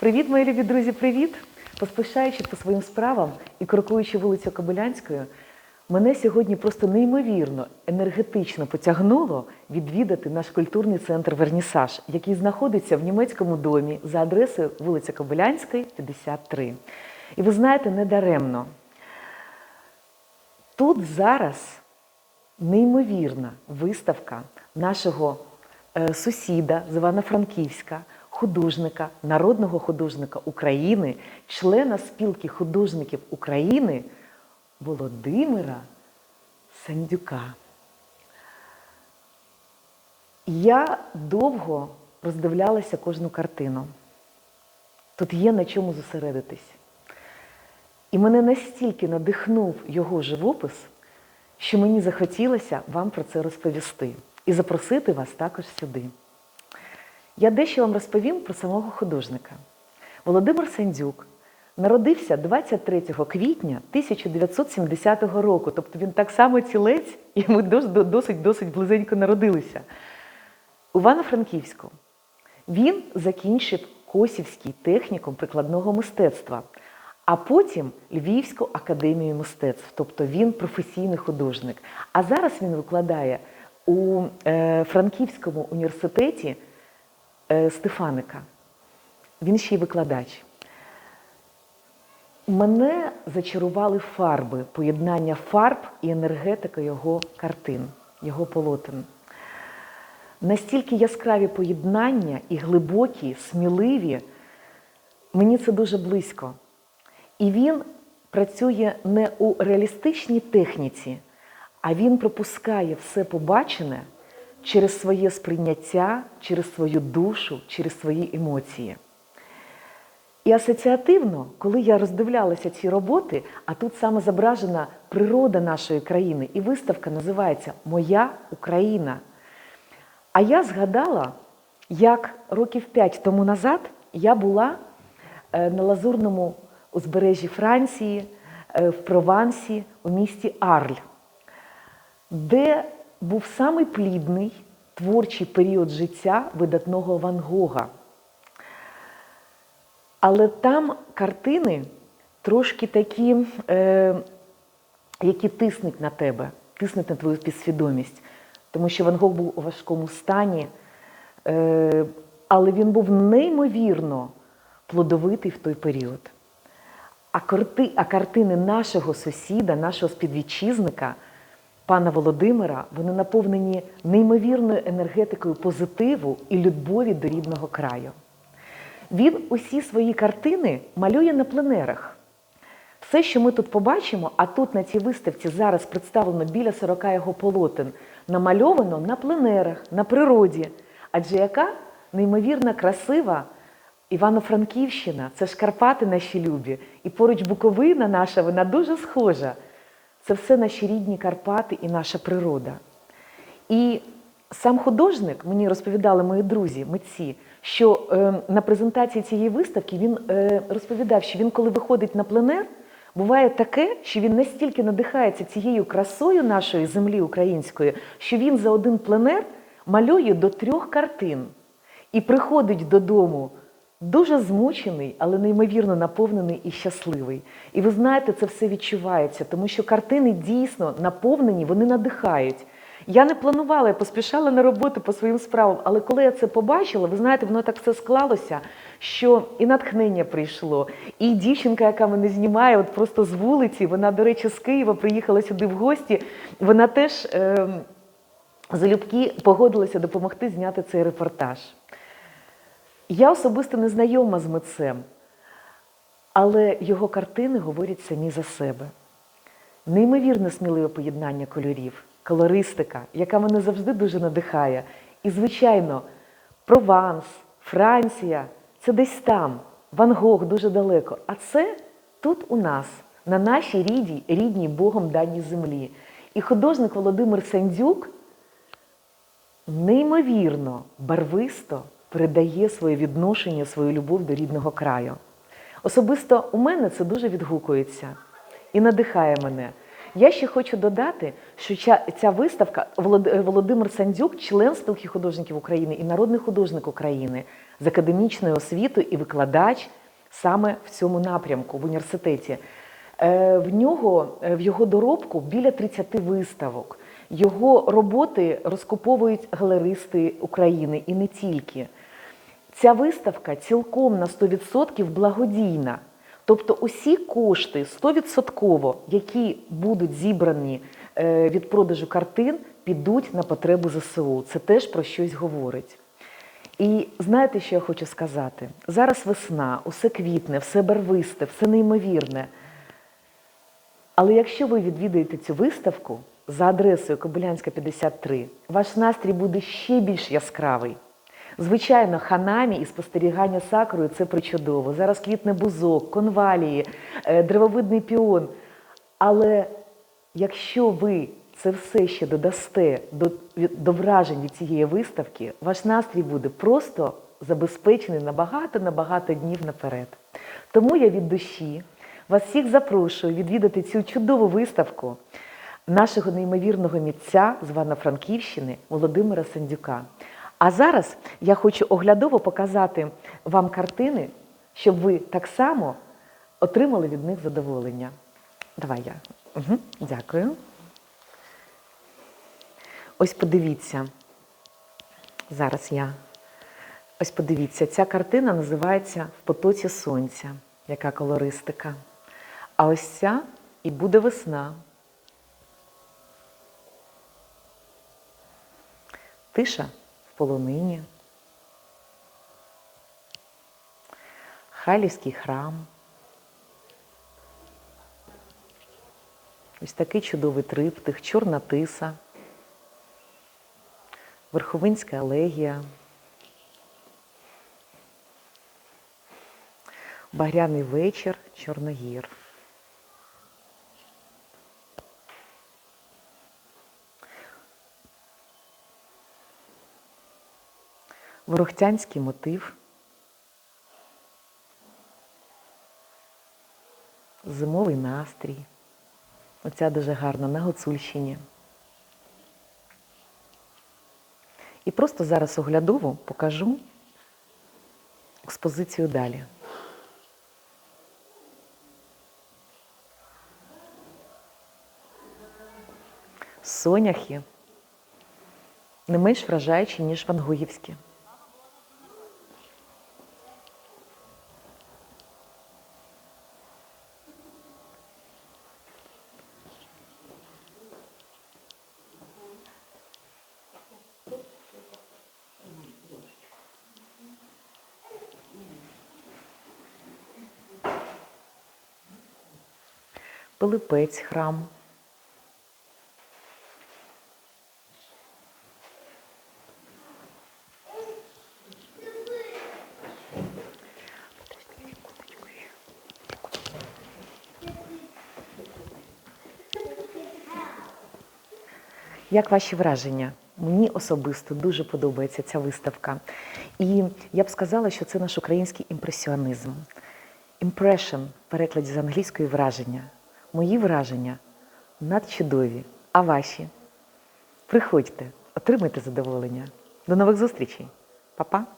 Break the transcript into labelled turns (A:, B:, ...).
A: Привіт, мої любі друзі, привіт! Поспішаючи по своїм справам і крокуючи вулицю Кобилянською, мене сьогодні просто неймовірно енергетично потягнуло відвідати наш культурний центр Вернісаж, який знаходиться в німецькому домі за адресою вулиця Кобилянської, 53. І ви знаєте, недаремно. Тут зараз неймовірна виставка нашого е, сусіда з Івано-Франківська, художника, народного художника України, члена спілки художників України Володимира Сандюка. Я довго роздивлялася кожну картину. Тут є на чому зосередитись. І мене настільки надихнув його живопис, що мені захотілося вам про це розповісти і запросити вас також сюди. Я дещо вам розповім про самого художника. Володимир Сандюк народився 23 квітня 1970 року, тобто він так само цілець, і ми досить досить близенько народилися. У Івано-Франківську він закінчив Косівський технікум прикладного мистецтва, а потім Львівську академію мистецтв, тобто він професійний художник. А зараз він викладає у е, Франківському університеті Стефаника. Він ще й викладач. Мене зачарували фарби, поєднання фарб і енергетика його картин, його полотен. Настільки яскраві поєднання і глибокі, сміливі, мені це дуже близько. І він працює не у реалістичній техніці, а він пропускає все побачене через своє сприйняття, через свою душу, через свої емоції. І асоціативно, коли я роздивлялася ці роботи, а тут саме зображена природа нашої країни, і виставка називається Моя Україна. А я згадала, як років п'ять тому назад я була е, на Лазурному узбережжі Франції, е, в Провансі, у місті Арль, де був самий плідний творчий період життя видатного Ван Гога. Але там картини трошки такі, е, які тиснуть на тебе, тиснуть на твою підсвідомість. Тому що Ван Гог був у важкому стані, е, але він був неймовірно плодовитий в той період. А, карти, а картини нашого сусіда, нашого співвітчизника, пана Володимира, вони наповнені неймовірною енергетикою позитиву і любові до рідного краю. Він усі свої картини малює на пленерах. Все, що ми тут побачимо, а тут на цій виставці зараз представлено біля 40 його полотен, намальовано на пленерах, на природі. Адже яка неймовірна, красива Івано-Франківщина, це ж Карпати наші любі, і поруч Буковина наша, вона дуже схожа. Це все наші рідні Карпати і наша природа. І сам художник, мені розповідали мої друзі, митці, що е, на презентації цієї виставки він е, розповідав, що він, коли виходить на пленер, буває таке, що він настільки надихається цією красою нашої землі української, що він за один пленер малює до трьох картин і приходить додому. Дуже змучений, але неймовірно наповнений і щасливий. І ви знаєте, це все відчувається, тому що картини дійсно наповнені, вони надихають. Я не планувала, я поспішала на роботу по своїм справам, але коли я це побачила, ви знаєте, воно так все склалося, що і натхнення прийшло, і дівчинка, яка мене знімає, от просто з вулиці, вона, до речі, з Києва приїхала сюди в гості, вона теж е, залюбки погодилася допомогти зняти цей репортаж. Я особисто не знайома з митцем, але його картини говорять самі за себе. Неймовірно сміливе поєднання кольорів, колористика, яка мене завжди дуже надихає. І, звичайно, Прованс, Франція це десь там, Ван Гог дуже далеко. А це тут у нас, на нашій рідній, рідній Богом даній землі. І художник Володимир Сандюк неймовірно, барвисто передає своє відношення, свою любов до рідного краю. Особисто у мене це дуже відгукується і надихає мене. Я ще хочу додати, що ця, виставка е, Володимир Сандюк, член спілки художників України і народний художник України з академічною освітою і викладач саме в цьому напрямку в університеті. Е, В нього е, в його доробку біля 30 виставок. Його роботи розкуповують галеристи України і не тільки. Ця виставка цілком на 100% благодійна. Тобто усі кошти 100%, які будуть зібрані е, від продажу картин, підуть на потребу ЗСУ. Це теж про щось говорить. І знаєте, що я хочу сказати? Зараз весна, усе квітне, все барвисте, все неймовірне. Але якщо ви відвідаєте цю виставку за адресою Кобилянська 53, ваш настрій буде ще більш яскравий. Звичайно, ханамі і спостерігання сакрою це причудово. Зараз квітне бузок, конвалії, е, древовидний піон. Але якщо ви це все ще додасте до, до вражень від цієї виставки, ваш настрій буде просто забезпечений на багато-набагато днів наперед. Тому я від душі вас всіх запрошую відвідати цю чудову виставку нашого неймовірного митця з Івано-Франківщини Володимира Сандюка. А зараз я хочу оглядово показати вам картини, щоб ви так само отримали від них задоволення. Давай я. Угу, дякую. Ось подивіться. Зараз я. Ось подивіться, ця картина називається В потоці сонця. Яка колористика. А ось ця і буде весна. Тиша полонині. Халівський храм. Ось такий чудовий триптих, чорна тиса, Верховинська елегія, Багряний вечір, Чорногір. Ворохтянський мотив. Зимовий настрій. Оця дуже гарна на Гуцульщині. І просто зараз оглядово покажу експозицію далі. Соняхи не менш вражаючі, ніж вангогівські. Пилипець храм. Як ваші враження? Мені особисто дуже подобається ця виставка. І я б сказала, що це наш український імпресіонізм. Impression перекладі з англійської враження. Мої враження надчудові. А ваші? Приходьте, отримайте задоволення. До нових зустрічей. Па-па!